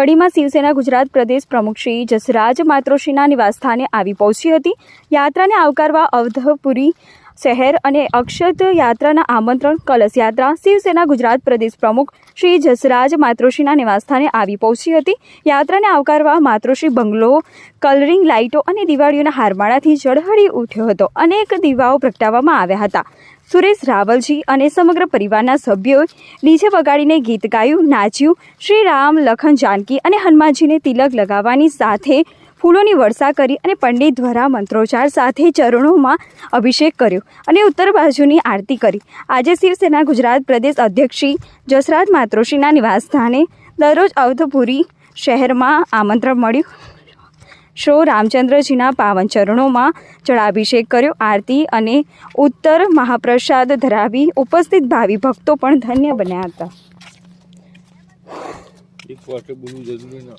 કડીમાં શિવસેના ગુજરાત પ્રદેશ પ્રમુખ શ્રી જસરાજ માત્રોશ્રીના નિવાસસ્થાને આવી પહોંચી હતી. યાત્રાને આવકારવા અવધપુરી શહેર અને અક્ષત યાત્રાના આમંત્રણ, કલશ યાત્રા શિવસેના ગુજરાત પ્રદેશ પ્રમુખ શ્રી જસરાજ માતૃશ્રીના નિવાસસ્થાને આવી પહોંચી હતી. યાત્રાને આવકારવા માતૃશ્રી બંગલો, કલરિંગ લાઇટો અને દિવાળીઓના હારમાળાથી ઝળહળી ઉઠ્યો હતો. અનેક દીવાઓ પ્રગટાવવામાં આવ્યા હતા. સુરેશ રાવલજી અને સમગ્ર પરિવારના સભ્યોએ ડીજે વગાડીને ગીત ગાયું, નાચ્યું. શ્રી રામ, લખન, જાનકી અને હનુમાનજીને તિલક લગાવવાની સાથે ફૂલોની વર્ષા કરી અને પંડિત દ્વારા મંત્રોચ્ચાર સાથે ચરણોમાં અભિષેક કર્યો અને ઉત્તર બાજુની આરતી કરી. આજે શિવસેના ગુજરાત પ્રદેશ અધ્યક્ષ શ્રી જસરાજ માતૃશ્રીના નિવાસસ્થાને દરરોજ અવધપુરી શહેરમાં આમંત્રણ મળ્યું. શ્રો રામચંદ્રજીના પાવન ચરણોમાં જળાભિષેક કર્યો, આરતી અને ઉત્તર મહાપ્રસાદ ધરાવી ઉપસ્થિત ભાવિ ભક્તો પણ ધન્ય બન્યા હતા. એક બોલવું જરૂરી ના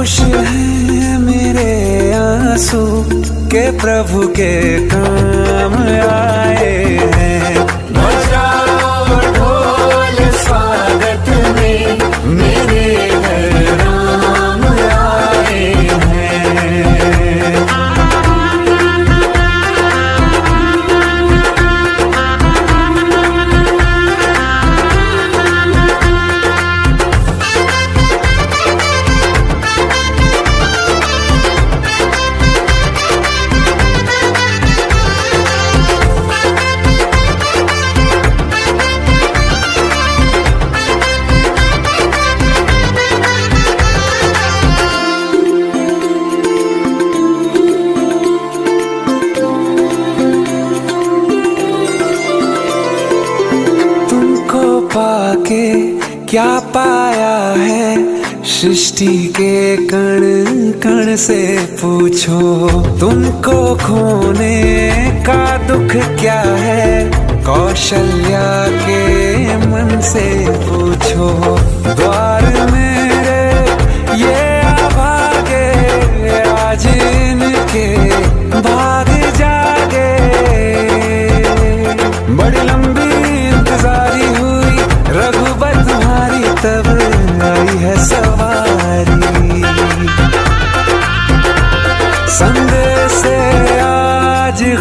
खुश हैं मेरे आंसू के प्रभु के काम आए हैं बजाओ ढोल स्वागत में मेरे घर राम आए हैं पाके क्या पाया है? सृष्टि के कण कण से पूछो। तुमको खोने का दुख क्या है? कौशल्या के मन से पूछो। द्वार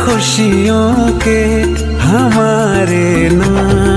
खुशियों के हमारे नाम